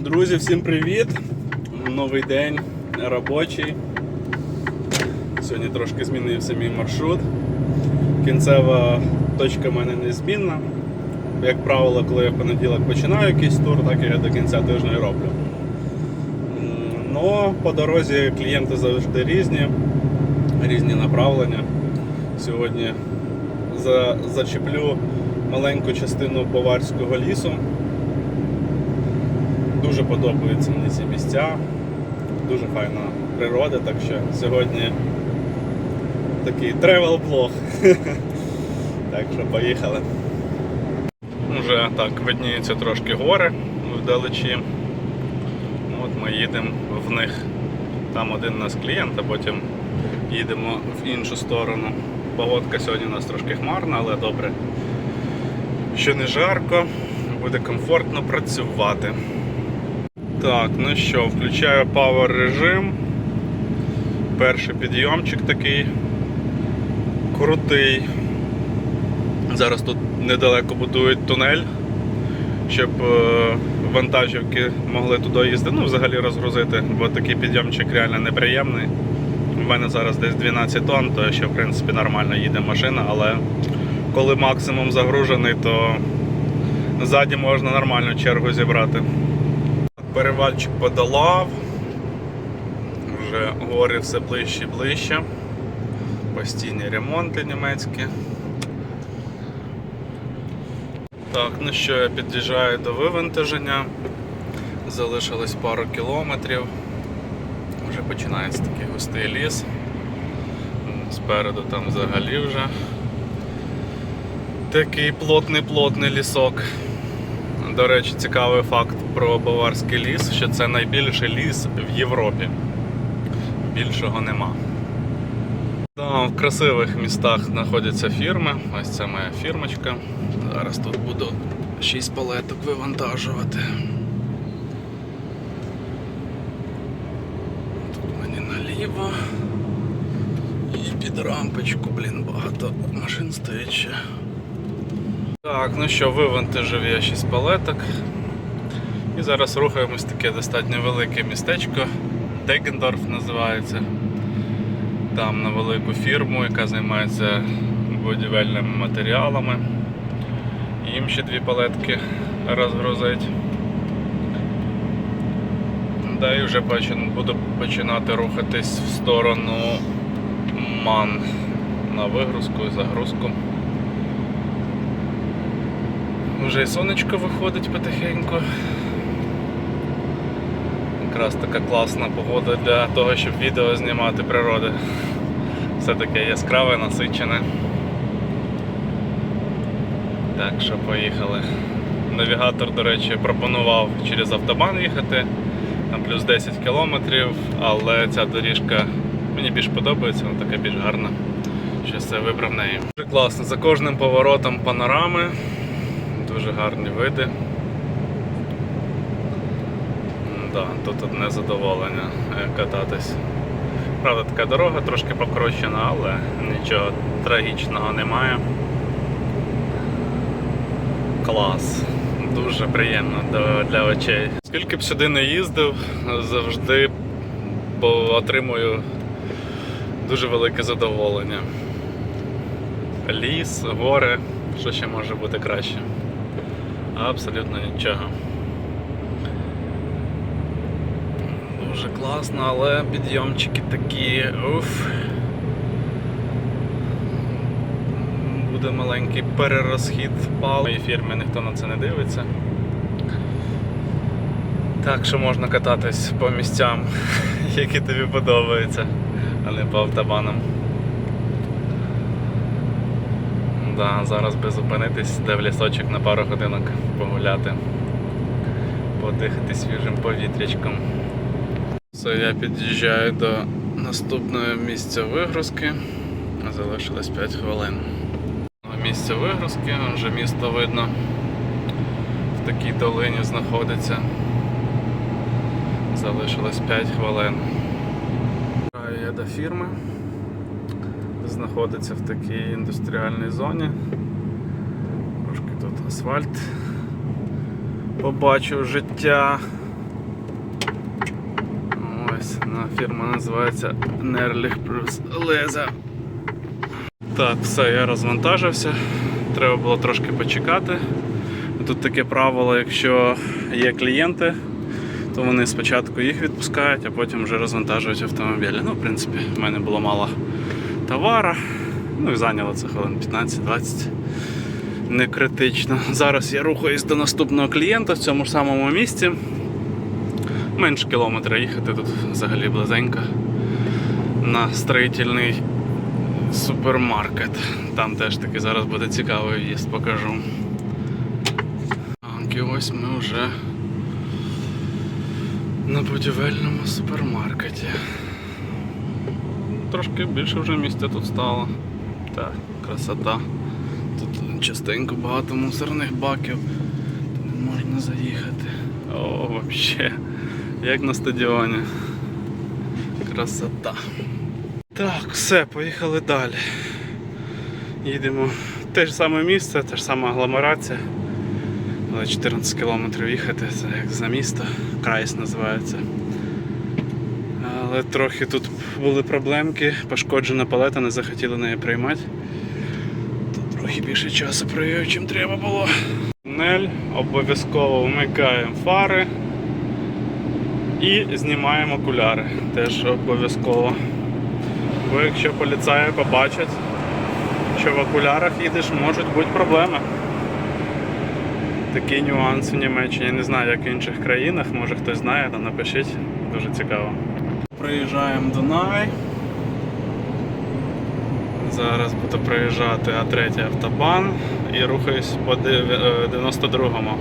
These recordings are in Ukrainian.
Друзі, всім привіт! Новий день робочий. Сьогодні трошки змінився мій маршрут. Кінцева точка в мене незмінна. Як правило, коли я в понеділок починаю якийсь тур, так я до кінця тижня і роблю. Ну, по дорозі клієнти завжди різні, різні направлення. Сьогодні за, зачеплю маленьку частину Баварського лісу. Дуже подобаються мені ці місця. Дуже файна природа, так що сьогодні такий тревел блог. Так що поїхали. Вже так, видніються трошки гори вдалечі. От ми їдемо в них. Там один у нас клієнт, а потім їдемо в іншу сторону. Погодка сьогодні у нас трошки хмарна, але добре. Що не жарко, буде комфортно працювати. Так, ну що, включаю Power режим. Перший підйомчик такий крутий. Зараз тут недалеко будують тунель, щоб е, вантажівки могли туди їздити, ну взагалі розгрузити, бо такий підйомчик реально неприємний. У мене зараз десь 12 тонн, то ще в принципі нормально їде машина, але коли максимум загружений, то ззаді можна нормальну чергу зібрати. Перевальчик подолав. Вже гори все ближче і ближче. Постійні ремонти німецькі. Так, ну що, я під'їжджаю до вивантаження. Залишилось пару кілометрів. Вже починається такий густий ліс. Спереду там взагалі вже такий плотний-плотний лісок. До речі, цікавий факт про Баварський ліс, що це найбільший ліс в Європі. Більшого нема. Там в красивих містах знаходяться фірми. Ось це моя фірмочка. Зараз тут буду 6 палеток вивантажувати. Тут мені наліво. І під рампочку, блін, багато машин стоїть ще. Так, ну що, вивантажив я 6 палеток. І зараз рухаємось таке достатньо велике містечко. Дегендорф називається. Там на велику фірму, яка займається будівельними матеріалами. Їм ще дві палетки розгрузить. Да, і вже буду починати рухатись в сторону Ман на вигрузку і загрузку. Вже і сонечко виходить потихеньку. Якраз така класна погода для того, щоб відео знімати природи. Все таке яскраве, насичене. Так що поїхали. Навігатор, до речі, пропонував через автобан їхати, там плюс 10 кілометрів, але ця доріжка мені більш подобається, вона така більш гарна. Щось я вибрав неї. Дуже класно. За кожним поворотом панорами. Дуже гарні види. Да, тут одне задоволення е, кататись. Правда, така дорога трошки покорочена, але нічого трагічного немає. Клас. Дуже приємно для очей. Скільки б сюди не їздив, завжди отримую дуже велике задоволення. Ліс, гори, що ще може бути краще? Абсолютно нічого. Дуже класно, але підйомчики такі. Уф. Буде маленький перерозхід пал. Моїй фірмі ніхто на це не дивиться. Так що можна кататись по місцям, які тобі подобаються, а не по автобанам. Да, зараз би зупинитись, де в лісочок на пару годинок погуляти, подихати свіжим повітрячком. Все, я під'їжджаю до наступного місця вигрузки. Залишилось 5 хвилин. Місце вигрузки, вже місто видно. В такій долині знаходиться. Залишилось 5 хвилин. Я до фірми. Знаходиться в такій індустріальній зоні. Трошки тут асфальт. Побачив життя. Ну, фірма називається Нерліх плюс Леза. Так, все, я розвантажився. Треба було трошки почекати. Тут таке правило, якщо є клієнти, то вони спочатку їх відпускають, а потім вже розвантажують автомобілі. Ну, в принципі, в мене було мало товара. Ну і зайняло це хвилин 15-20. Не критично. Зараз я рухаюсь до наступного клієнта в цьому ж самому місці. Менше кілометра їхати тут взагалі близенько. На строїтельний супермаркет. Там теж таки зараз буде цікавий в'їзд, покажу. І ось ми вже на будівельному супермаркеті. Трошки більше вже місця тут стало. Так, красота. Тут частенько багато мусорних баків. Тут не можна заїхати. О, взагалі. Як на стадіоні. Красота. Так, все, поїхали далі. Їдемо в те ж саме місце, та ж сама агломерація. Але 14 кілометрів їхати, це як за місто, Крайс називається. Але трохи тут були проблемки, пошкоджена палета, не захотіли неї приймати. Тут трохи більше часу провів, чим треба було. Нель, обов'язково вмикаємо фари і знімаємо окуляри. Теж обов'язково. Бо якщо поліцаї побачать, що в окулярах їдеш, можуть бути проблеми. Такий нюанс в Німеччині. Не знаю, як в інших країнах, може хтось знає, то напишіть. Дуже цікаво. Приїжджаємо до Най. Зараз буду проїжджати А3 автобан і рухаюсь по е, 92-му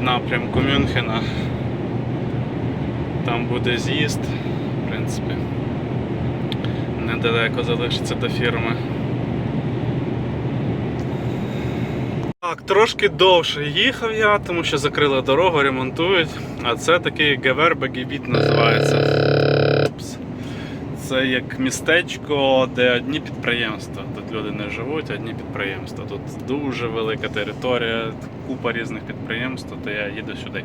в напрямку Мюнхена. Там буде з'їзд, в принципі. Недалеко залишиться до фірми. Так, трошки довше їхав я, тому що закрили дорогу, ремонтують. А це такий Гевербегебіт називається. Упс. Це як містечко, де одні підприємства. Тут люди не живуть, одні підприємства. Тут дуже велика територія, купа різних підприємств, то я їду сюди.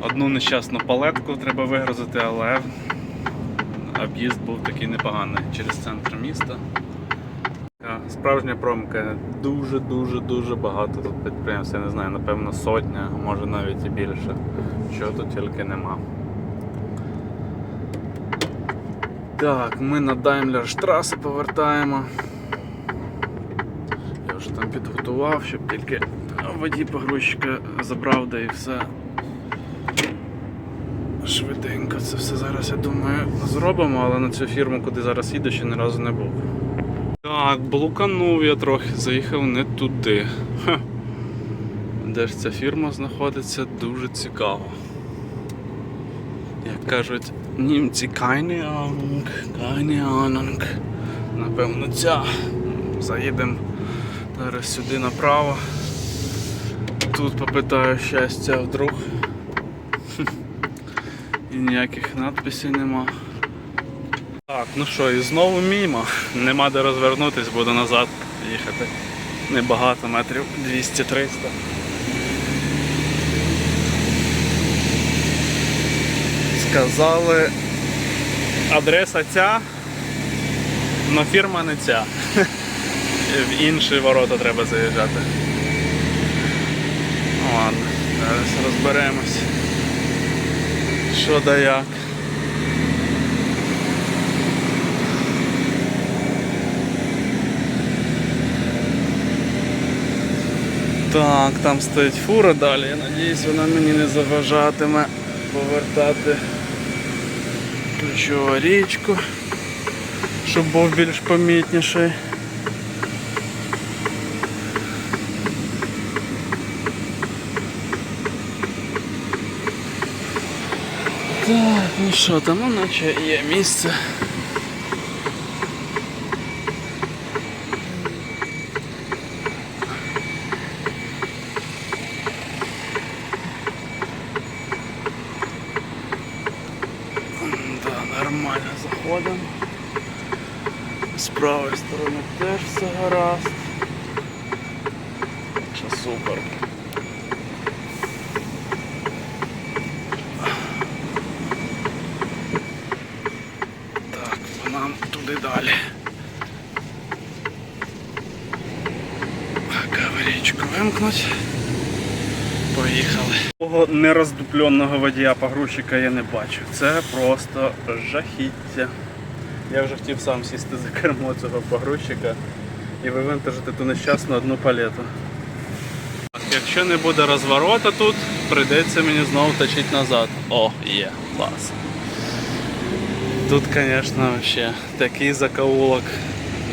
Одну нещасну палетку треба вигрузити, але об'їзд був такий непоганий через центр міста. Справжня промка. Дуже-дуже дуже багато тут підприємств. Я не знаю, напевно, сотня, може навіть і більше. Що тут тільки нема. Так, ми на Daimler повертаємо. Я вже там підготував, щоб тільки водій погрузчика забрав, да і все. Швиденько це все зараз, я думаю, зробимо, але на цю фірму, куди зараз їду, ще ні разу не був. Так, блуканув я трохи, заїхав не туди. Ха. Де ж ця фірма знаходиться, дуже цікаво. Як кажуть, німці keine Ahnung. Напевно, ця. Заїдемо зараз сюди направо. Тут попитаю щастя вдруг. Ніяких надписів нема. Так, ну що, і знову мімо. Нема де розвернутись, буду назад їхати. Небагато, метрів 200-300. Сказали, адреса ця, але фірма не ця. В інші ворота треба заїжджати. Ладно, зараз розберемось. Що да як. Так, там стоїть фура далі, я надіюсь, вона мені не заважатиме повертати ключову річку, щоб був більш помітніший. Так, ну що там, ну, наче є місце. Нормально заходимо. З правої сторони теж все гаразд. Що супер. далі. Каверічку вимкнуть. Поїхали. Того нероздупленого водія погрузчика я не бачу. Це просто жахіття. Я вже хотів сам сісти за кермо цього погрузчика і вивантажити ту нещасну одну палету. Якщо не буде розворота тут, прийдеться мені знову точити назад. О, є, клас. Тут, звісно, ще такий закоулок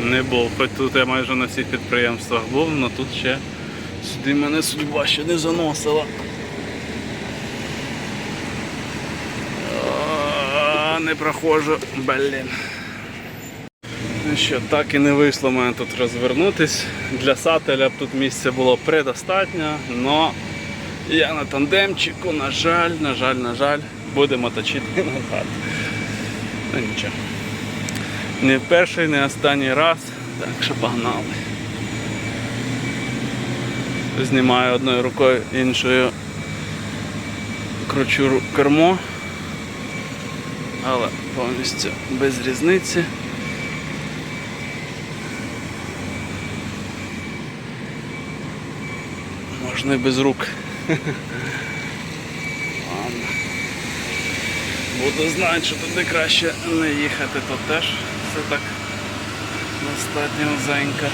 не був. Хоч тут я майже на всіх підприємствах був, але тут ще сюди мене судьба ще не заносила. Не проходжу, блін. Ну що, так і не вийшло мене тут розвернутись. Для сателя б тут місця було предостатньо, але я на тандемчику, на жаль, на жаль, на жаль, будемо точити назад. Ну нічого. Не перший, не останній раз, так що погнали. Знімаю одною рукою, іншою кручу кермо, але повністю без різниці. Можна і без рук. Ладно. Буду знати, що туди краще не їхати, то теж все так достатньо узенько.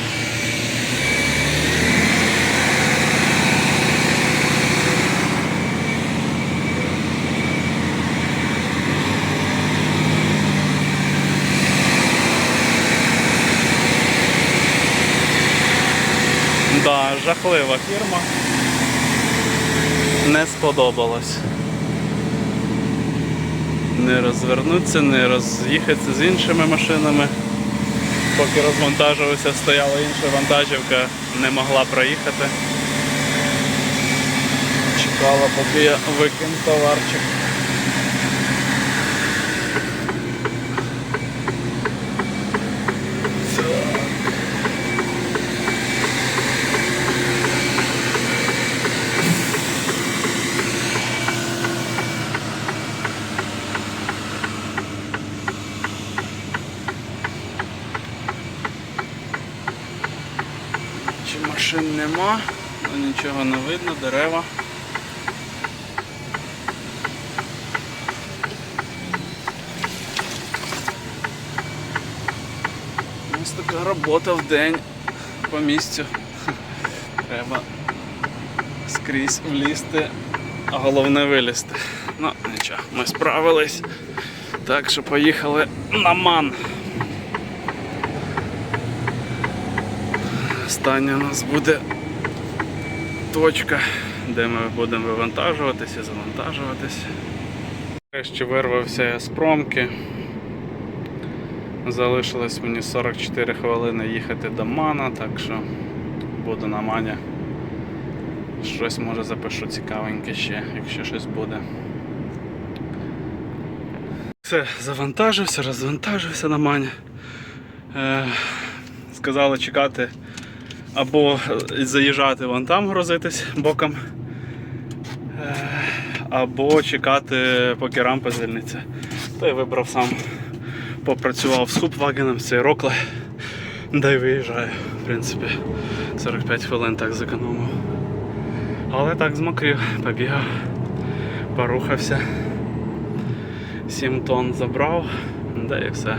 Да, жахлива фірма. Не сподобалось. Не розвернутися, не роз'їхатися з іншими машинами. Поки розвантажувався, стояла інша вантажівка, не могла проїхати. Чекала, поки я викину товарчик. Машин нема, ну нічого не видно, дерева. Ось така робота в день по місцю. Треба скрізь влізти, а головне вилізти. Ну, нічого, ми справились. Так що поїхали на ман. Остання у нас буде точка, де ми будемо вивантажуватись і завантажуватись. Ще вирвався я з промки. Залишилось мені 44 хвилини їхати до Мана, так що буду на Мані. Щось може запишу цікавеньке ще, якщо щось буде. Все, завантажився, розвантажився на Мані. Е, сказали чекати або заїжджати вон там грузитись боком, е, або чекати, поки рампа звільниться. То я вибрав сам, попрацював з хупвагеном, з цією рокли, да й виїжджаю. В принципі, 45 хвилин так зекономив. Але так змокрів, побігав, порухався. 7 тонн забрав, да і все.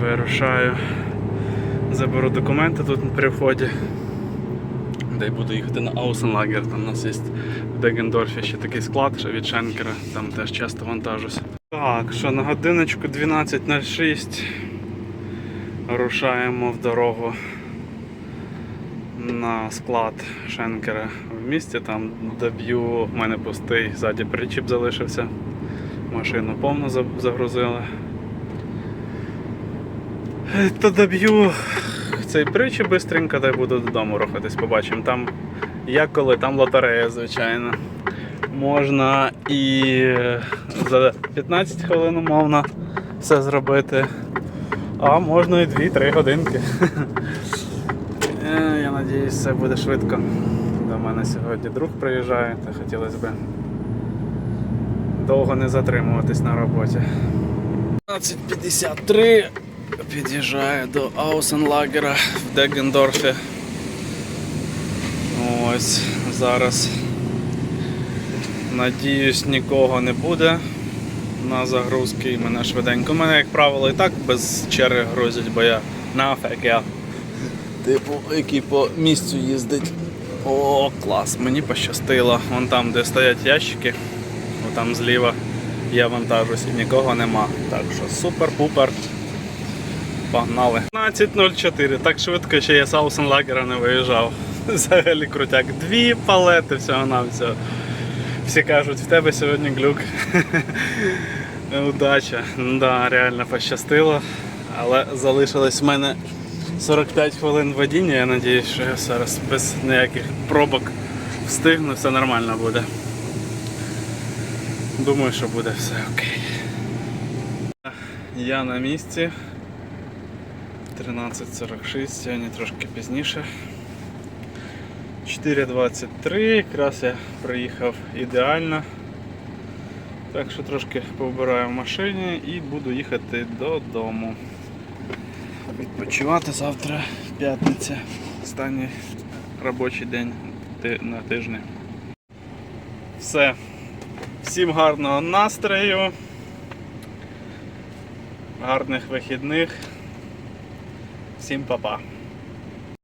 Вирушаю. Заберу документи тут при вході. Де буду їхати на Аусенлагер. Там у нас є в Дегендорфі ще такий склад ще від Шенкера, там теж часто вантажусь. Так, що на годиночку 12.06 рушаємо в дорогу на склад Шенкера в місті. Там доб'ю, в мене пустий, ззаді причіп залишився. Машину повну загрузили. Е, То доб'ю цей притчі бистренько, та й буду додому рухатись, побачимо. Там як коли, там лотерея, звичайно. Можна і за 15 хвилин умовно все зробити. А можна і 2-3 годинки. Е, Я сподіваюся, все буде швидко. До мене сьогодні друг приїжджає, та хотілося б довго не затримуватись на роботі. 15.53 під'їжджає до Аусенлагера в Дегендорфі. Ось зараз. Надіюсь, нікого не буде на загрузки і мене швиденько. Мене, як правило, і так без черги грузять, бо я нафек я. Типу, який по місцю їздить. О, клас, мені пощастило. Вон там, де стоять ящики, там зліва я вантажусь і нікого нема. Так що супер-пупер. Погнали. 15.04. Так швидко ще я з Аусенлагера не виїжджав. Взагалі крутяк. Дві палети всього на всього. Всі кажуть, в тебе сьогодні глюк. Удача. Да, реально пощастило. Але залишилось в мене 45 хвилин водіння. Я сподіваюся, що я зараз без ніяких пробок встигну, все нормально буде. Думаю, що буде все окей. Я на місці. 13.46, сьогодні трошки пізніше. 4.23, якраз я приїхав ідеально. Так що трошки повбираю в машині і буду їхати додому. Відпочивати завтра п'ятниця. Останній робочий день на тижні. Все. Всім гарного настрою. Гарних вихідних. Всім па-па.